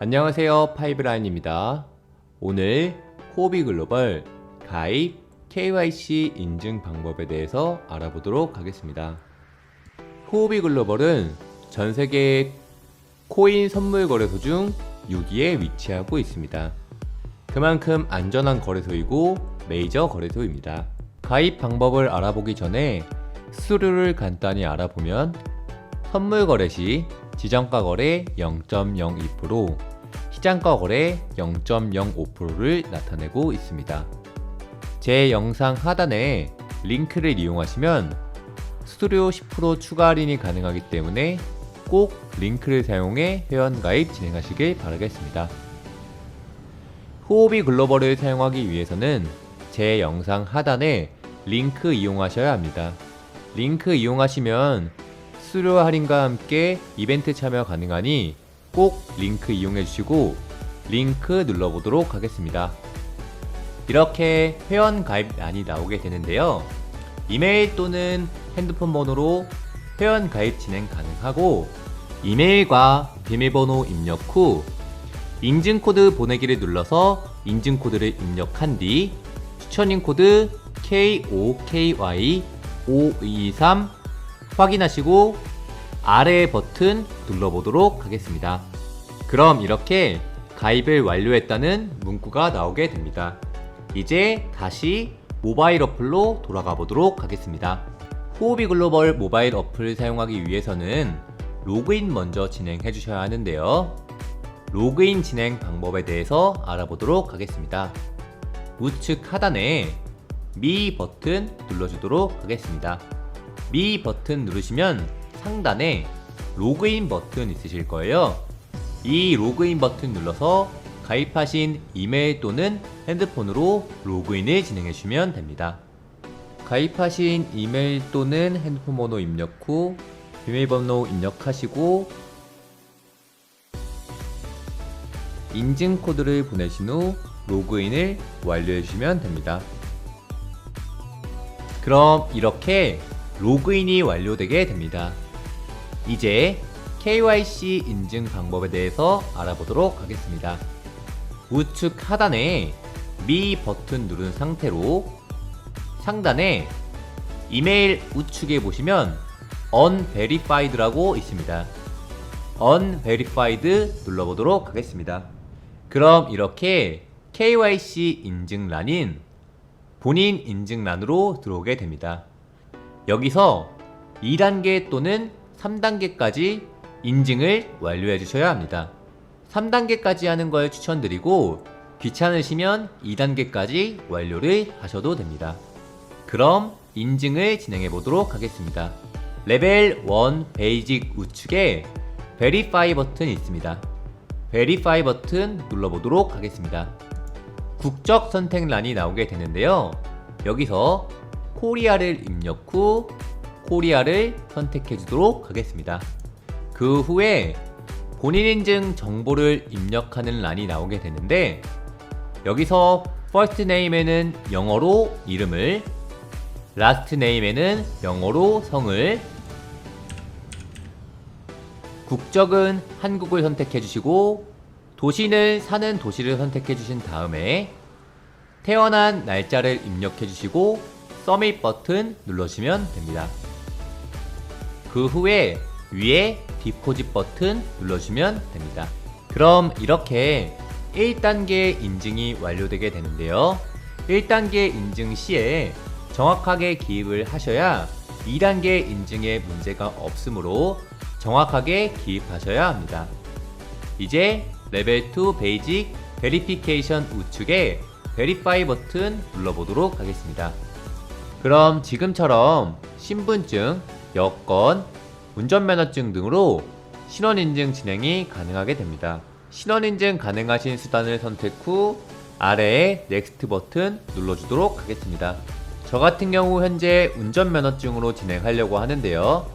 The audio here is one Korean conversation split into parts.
안녕하세요 파이브라인입니다. 오늘 호비 글로벌 가입 KYC 인증 방법에 대해서 알아보도록 하겠습니다. 호비 글로벌은 전 세계 코인 선물 거래소 중 6위에 위치하고 있습니다. 그만큼 안전한 거래소이고 메이저 거래소입니다. 가입 방법을 알아보기 전에 수수료를 간단히 알아보면 선물 거래 시 지정가 거래 0.02%, 시장가 거래 0.05%를 나타내고 있습니다. 제 영상 하단에 링크를 이용하시면 수수료 10% 추가 할인이 가능하기 때문에 꼭 링크를 사용해 회원 가입 진행하시길 바라겠습니다. 호흡이 글로벌을 사용하기 위해서는 제 영상 하단에 링크 이용하셔야 합니다. 링크 이용하시면 수수료 할인과 함께 이벤트 참여 가능하니 꼭 링크 이용해 주시고 링크 눌러보도록 하겠습니다. 이렇게 회원 가입란이 나오게 되는데요. 이메일 또는 핸드폰 번호로 회원 가입 진행 가능하고 이메일과 비밀번호 입력 후 인증코드 보내기를 눌러서 인증코드를 입력한 뒤 추천인 코드 KOKY5223 확인하시고 아래 버튼 눌러보도록 하겠습니다. 그럼 이렇게 가입을 완료했다는 문구가 나오게 됩니다. 이제 다시 모바일 어플로 돌아가 보도록 하겠습니다. 호흡이 글로벌 모바일 어플을 사용하기 위해서는 로그인 먼저 진행해 주셔야 하는데요. 로그인 진행 방법에 대해서 알아보도록 하겠습니다. 우측 하단에 미 버튼 눌러주도록 하겠습니다. 미 버튼 누르시면 상단에 로그인 버튼 있으실 거예요. 이 로그인 버튼 눌러서 가입하신 이메일 또는 핸드폰으로 로그인을 진행해 주시면 됩니다. 가입하신 이메일 또는 핸드폰 번호 입력 후 비밀번호 입력하시고 인증 코드를 보내신 후 로그인을 완료해 주시면 됩니다. 그럼 이렇게 로그인이 완료되게 됩니다. 이제 KYC 인증 방법에 대해서 알아보도록 하겠습니다. 우측 하단에 미 버튼 누른 상태로 상단에 이메일 우측에 보시면 unverified라고 있습니다. unverified 눌러보도록 하겠습니다. 그럼 이렇게 KYC 인증란인 본인 인증란으로 들어오게 됩니다. 여기서 2단계 또는 3단계까지 인증을 완료해 주셔야 합니다. 3단계까지 하는 걸 추천드리고 귀찮으시면 2단계까지 완료를 하셔도 됩니다. 그럼 인증을 진행해 보도록 하겠습니다. 레벨 1 베이직 우측에 베리파이 버튼이 있습니다. 베리파이 버튼 눌러보도록 하겠습니다. 국적 선택란이 나오게 되는데요. 여기서 코리아를 입력 후 코리아를 선택해 주도록 하겠습니다. 그 후에 본인 인증 정보를 입력하는 란이 나오게 되는데 여기서 first name에는 영어로 이름을 last name에는 영어로 성을 국적은 한국을 선택해 주시고 도시는 사는 도시를 선택해 주신 다음에 태어난 날짜를 입력해 주시고 서밋 버튼 눌러주시면 됩니다. 그 후에 위에 디포짓 버튼 눌러주시면 됩니다. 그럼 이렇게 1단계 인증이 완료되게 되는데요. 1단계 인증 시에 정확하게 기입을 하셔야 2단계 인증에 문제가 없으므로 정확하게 기입하셔야 합니다. 이제 레벨 2 베이직 베리피케이션 우측에 베리파이 버튼 눌러보도록 하겠습니다. 그럼 지금처럼 신분증, 여권, 운전면허증 등으로 신원인증 진행이 가능하게 됩니다. 신원인증 가능하신 수단을 선택 후 아래에 넥스트 버튼 눌러주도록 하겠습니다. 저 같은 경우 현재 운전면허증으로 진행하려고 하는데요.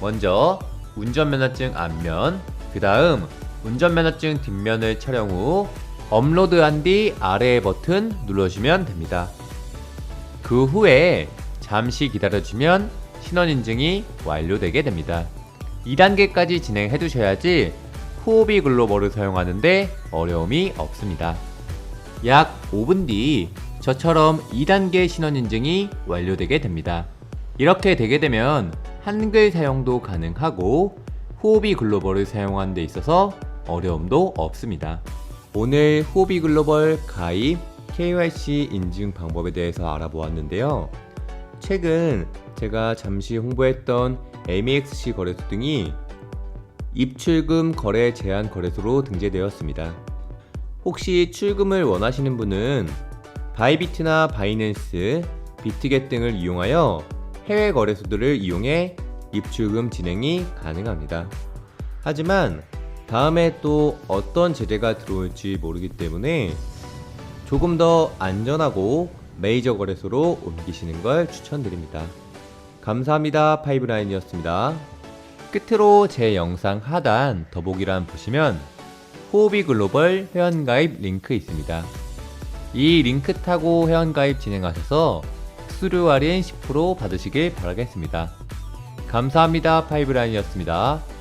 먼저 운전면허증 앞면, 그 다음 운전면허증 뒷면을 촬영 후 업로드한 뒤 아래 버튼 눌러주시면 됩니다. 그 후에 잠시 기다려주면 신원인증이 완료되게 됩니다. 2단계까지 진행해 두셔야지 호흡이 글로벌을 사용하는데 어려움이 없습니다. 약 5분 뒤 저처럼 2단계 신원인증이 완료되게 됩니다. 이렇게 되게 되면 한글 사용도 가능하고 호흡이 글로벌을 사용하는 데 있어서 어려움도 없습니다. 오늘 호흡이 글로벌 가입 KYC 인증 방법에 대해서 알아보았는데요. 최근 제가 잠시 홍보했던 MEXC 거래소 등이 입출금 거래 제한 거래소로 등재되었습니다. 혹시 출금을 원하시는 분은 바이비트나 바이낸스, 비트겟 등을 이용하여 해외 거래소들을 이용해 입출금 진행이 가능합니다. 하지만 다음에 또 어떤 제재가 들어올지 모르기 때문에 조금 더 안전하고 메이저 거래소로 옮기시는 걸 추천드립니다. 감사합니다. 파이브라인이었습니다. 끝으로 제 영상 하단 더보기란 보시면 호흡이 글로벌 회원가입 링크 있습니다. 이 링크 타고 회원가입 진행하셔서 수료 할인 10% 받으시길 바라겠습니다. 감사합니다. 파이브라인이었습니다.